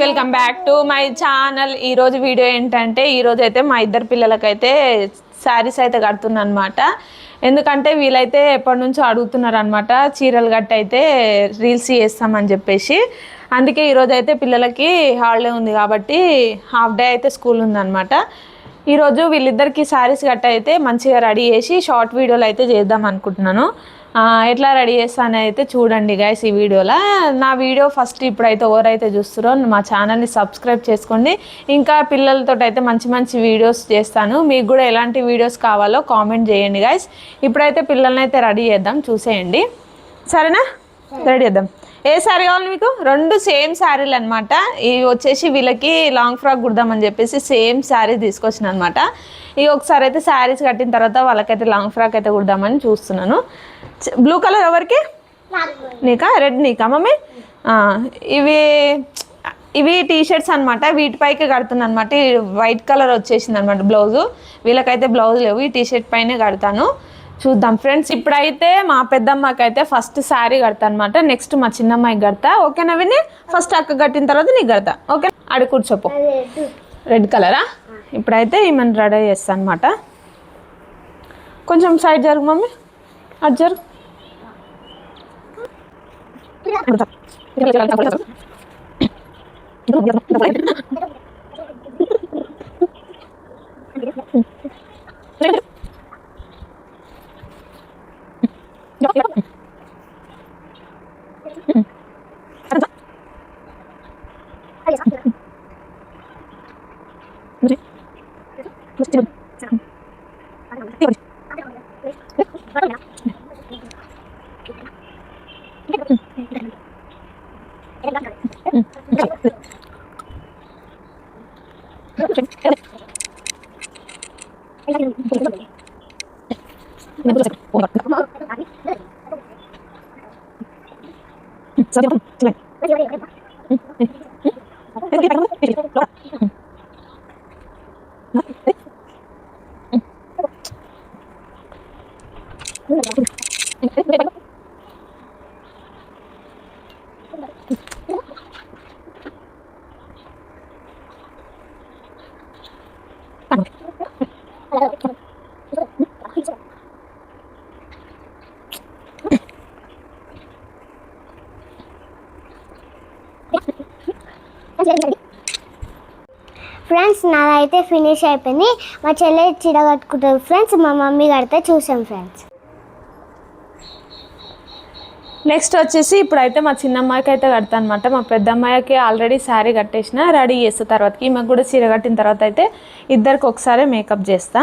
Welcome back to my channel. ఈ రోజు video ఏంటంటే ఈ రోజు అయితే మా ఇద్దరు పిల్లలకైతే శారీస్ అయితే కడుతున్నా అనమాట ఎందుకంటే వీళ్ళైతే ఎప్పటి నుంచో అడుగుతున్నారు అనమాట చీరలు గట్ట అయితే రీల్స్ చేస్తామని చెప్పేసి. అందుకే ఈరోజు అయితే పిల్లలకి హాలిడే ఉంది కాబట్టి హాఫ్ డే అయితే స్కూల్ ఉందన్నమాట ఈరోజు వీళ్ళిద్దరికి శారీస్ గట్ట అయితే మంచిగా రెడీ చేసి షార్ట్ వీడియోలు అయితే చేద్దాం అనుకుంటున్నాను. ఎట్లా రెడీ చేస్తాను అయితే చూడండి గైస్ ఈ వీడియోలో. నా వీడియో ఫస్ట్ ఇప్పుడైతే ఎవరైతే చూస్తారో మా ఛానల్ని సబ్స్క్రైబ్ చేసుకోండి. ఇంకా పిల్లలతో అయితే మంచి మంచి వీడియోస్ చేస్తాను. మీకు కూడా ఎలాంటి వీడియోస్ కావాలో కామెంట్ చేయండి గైస్ ఇప్పుడైతే పిల్లల్ని అయితే రెడీ చేద్దాం చూసేయండి. సరేనా? రెడీ చేద్దాం. ఏ శారీ కావాలి మీకు? రెండు సేమ్ శారీలు అనమాట ఇవి వచ్చేసి వీళ్ళకి లాంగ్ ఫ్రాక్ కుడదామని చెప్పేసి సేమ్ శారీ తీసుకొచ్చిన అనమాట ఇవి ఒకసారి అయితే శారీస్ కట్టిన తర్వాత వాళ్ళకైతే లాంగ్ ఫ్రాక్ అయితే కుడదామని చూస్తున్నాను. బ్లూ కలర్ ఎవరికి? నీకా? రెడ్ నీకా మమ్మీ? ఇవి ఇవి టీ షర్ట్స్ అనమాట వీటిపైకి కడుతున్నాను అనమాట వైట్ కలర్ వచ్చేసింది అనమాట బ్లౌజు వీళ్ళకైతే బ్లౌజ్ లేవు. ఈ టీ షర్ట్ పైనే కడతాను. చూద్దాం. ఫ్రెండ్స్ ఇప్పుడైతే మా పెద్దమ్మకి అయితే ఫస్ట్ శారీ కడతా అనమాట నెక్స్ట్ మా చిన్నమ్మాయికి కడతా. ఓకేనా విని? ఫస్ట్ అక్క కట్టిన తర్వాత నీకు కడతా. ఓకే అడి కూర్చోపో. రెడ్ కలరా ఇప్పుడైతే ఈమెను రెడీ చేస్తా అనమాట కొంచెం సైడ్ జరుగు మమ్మీ. అటు జరుగు. ఫ్రెండ్స్ నాదైతే ఫినిష్ అయిపోయింది. మా చెల్లె చీర కట్టుకుంటుంది ఫ్రెండ్స్ మా మమ్మీ కడితే చూసాం ఫ్రెండ్స్ నెక్స్ట్ వచ్చేసి ఇప్పుడైతే మా చిన్నమ్మాయికి అయితే కడతా అనమాట మా పెద్దమ్మాయికి ఆల్రెడీ శారీ కట్టేసిన రెడీ చేస్తా తర్వాతకి ఈమెకు కూడా చీర కట్టిన తర్వాత అయితే ఇద్దరికి ఒకసారి మేకప్ చేస్తా.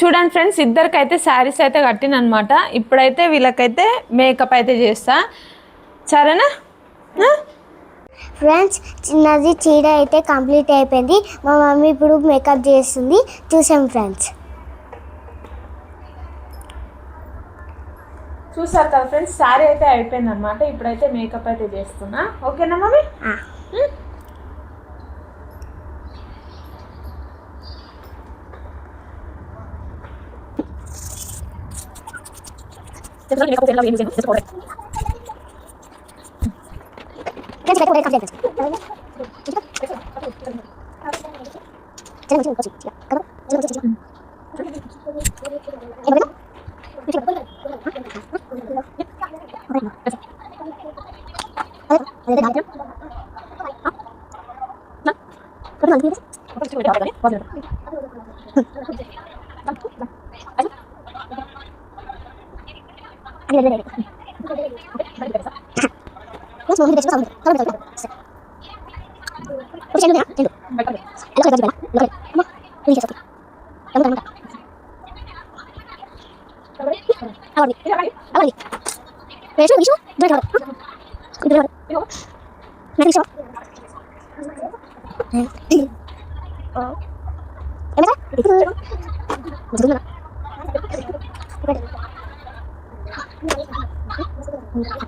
చూడండి ఫ్రెండ్స్ ఇద్దరికైతే శారీస్ అయితే కట్టిన అనమాట ఇప్పుడైతే వీళ్ళకైతే మేకప్ అయితే చేస్తా. సరేనా? ఫ్రెండ్స్ చిన్నది చీర అయితే కంప్లీట్ అయిపోయింది. మా మమ్మీ ఇప్పుడు మేకప్ చేస్తుంది. చూసాం ఫ్రెండ్స్ చూసారు కదా ఫ్రెండ్స్ సారీ అయితే అయిపోయింది అనమాట ఇప్పుడైతే మేకప్ అయితే చేస్తున్నా. ఓకేనా mummy? Makeup 제가 오늘 감사해 드렸죠. 저는 지금 거지. 제가 가봐. 지금 거지 지금. 에 뭐야? 이렇게 봐. 어? 그래서. 어? 근데 나한테 어? 나? 그럼 안 되는데? 어떻게 저걸 내가 알아가네? 맞아. 아니, 네, 네, 네. Terus mau. Kalau ya,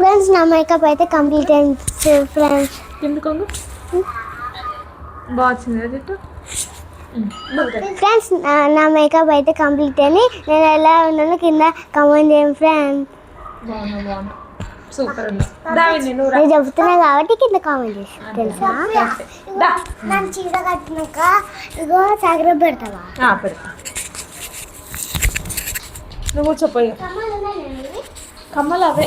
friends నా మేకప్ అయితే కంప్లీట్ అయింది. ఫ్రెండ్స్ ఎందుకు ఫ్రెండ్స్ నా- మేకప్ అయితే కంప్లీట్ అని నేను ఎలా ఉన్నాను కింద కమెంట్ చేయండి ఫ్రెండ్స్ సూపర్. నేను చెప్తున్నా కాబట్టి కింద కామెంట్ చేసి తెలుసా. నన్ను చీర కట్టినాక ఇగో సాగర పెడతావా? పెడతా. నువ్వు కూర్చోపోయి కమ్మలు అవే.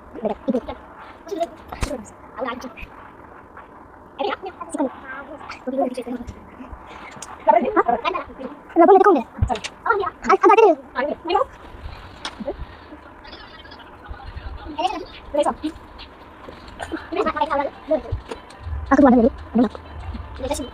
Gracias.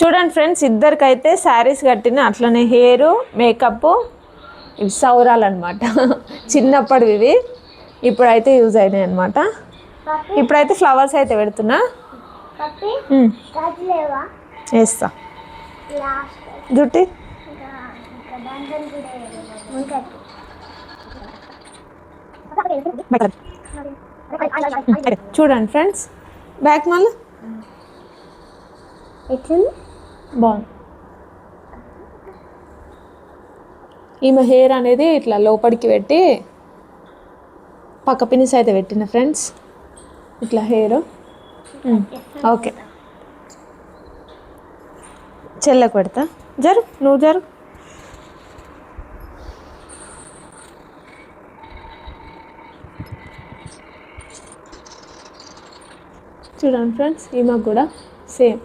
చూడండి ఫ్రెండ్స్ ఇద్దరికైతే శారీస్ కట్టిన అట్లనే హెయిర్ మేకప్ ఇవి సౌరాలు అనమాట చిన్నప్పటివి ఇవి. ఇప్పుడైతే యూజ్ అయినాయి అనమాట ఇప్పుడైతే ఫ్లవర్స్ అయితే పెడుతున్నా. వేస్తా. జుట్టి? చూడండి ఫ్రెండ్స్. బ్యాక్ మళ్ళీ? ఎట్లుంది? బాగుంది. ఈమె హెయిర్ అనేది ఇట్లా లోపలికి పెట్టి పక్క పినిస్ అయితే పెట్టిన ఫ్రెండ్స్. ఇట్లా హెయిర్. ఓకే. చెల్లకు పెడతా జరు నువ్వు జరు. చూడండి ఫ్రెండ్స్ ఈమె కూడా సేమ్.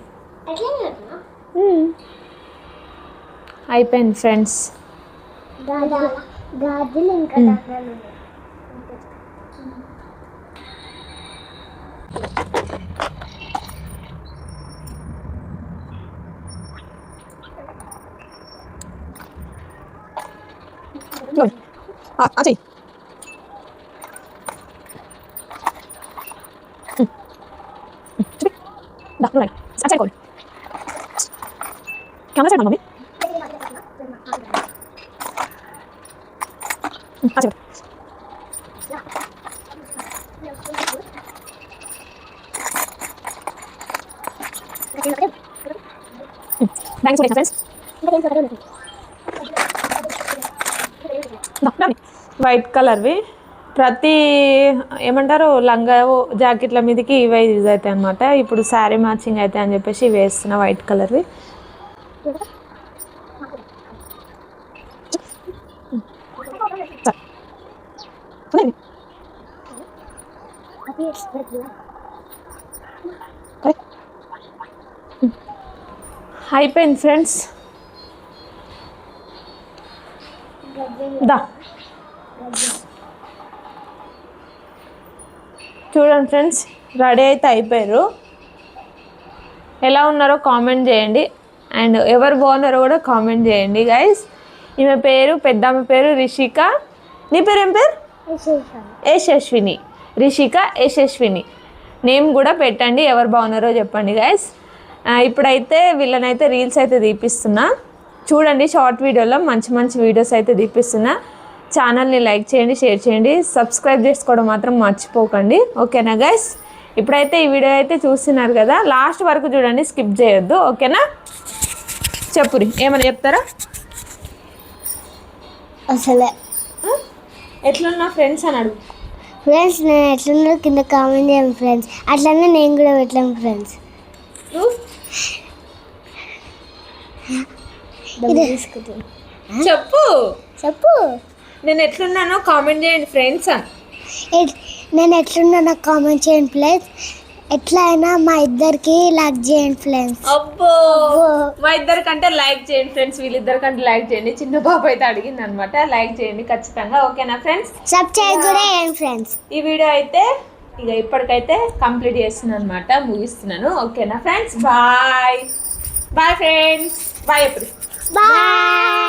అయిపోయింది ఫ్రెండ్స్. ஆச்சி Dah, mulai. Saya cari Kamu cari mana, Hmm, cari. Thanks for the friends. Thanks for the friends. White కలర్వి. ప్రతి ఏమంటారు లంగా జాకెట్ల మీదకి ఇవే యూజ్ అవుతాయి అనమాట ఇప్పుడు శారీ మ్యాచింగ్ అయితే అని చెప్పేసి ఇవి వైట్ కలర్వి. అయిపోయింది ఫ్రెండ్స్. దా. చూడండి ఫ్రెండ్స్ రెడీ అయితే అయిపోయారు. ఎలా ఉన్నారో కామెంట్ చేయండి. అండ్ ఎవరు బాగున్నారో కూడా కామెంట్ చేయండి గైస్ ఈమె పేరు పెద్దమ్మ పేరు రిషిక. నీ పేరు ఏం పేరు? యశస్విని. రిషిక యశస్విని. నేమ్ కూడా పెట్టండి ఎవరు బాగున్నారో చెప్పండి గైస్ ఇప్పుడైతే వీళ్ళనైతే రీల్స్ అయితే తీపిస్తున్నా. చూడండి షార్ట్ వీడియోలో మంచి మంచి వీడియోస్ అయితే తీపిస్తున్నా. ఛానల్ని లైక్ చేయండి షేర్ చేయండి. సబ్స్క్రైబ్ చేసుకోవడం మాత్రం మర్చిపోకండి. ఓకేనా గైస్ ఇప్పుడైతే ఈ వీడియో అయితే చూస్తున్నారు కదా. లాస్ట్ వరకు చూడండి స్కిప్ చేయొద్దు. ఓకేనా చెప్పురి ఏమైనా చెప్తారా? అసలే. ఎట్లున్నా ఫ్రెండ్స్ అని అడుగు. ఫ్రెండ్స్ నేను ఎట్లున్నా కింద కామెంట్ చేయండి ఫ్రెండ్స్ అట్లనే నేను కూడా పెట్టాను ఫ్రెండ్స్ చెప్పు. చెప్పు. నేను ఎట్లున్నానో కామెంట్ చేయండి ఫ్రెండ్స్ నేను ఎట్లున్నా నాకు కామెంట్ చేయండి ఫ్రెండ్స్ ఎట్లా అయినా మా ఇద్దరికి లైక్ చేయండి ఫ్రెండ్స్. అబ్బో. మా ఇద్దరి కంటే లైక్ చేయండి ఫ్రెండ్స్. వీళ్ళిద్దరి కంటే లైక్ చేయండి. చిన్న బాబు అయితే అడిగింది అనమాట లైక్ చేయండి ఖచ్చితంగా ఓకేనా ఫ్రెండ్స్? సబ్స్క్రైబ్ కూడా చేయండి ఫ్రెండ్స్. ఈ వీడియో అయితే ఇక ఇప్పటికైతే కంప్లీట్ చేస్తున్నాను అనమాట ముగిస్తున్నాను. ఓకేనా friends? Bye. Bye friends. Bye ఎప్పుడు? బాయ్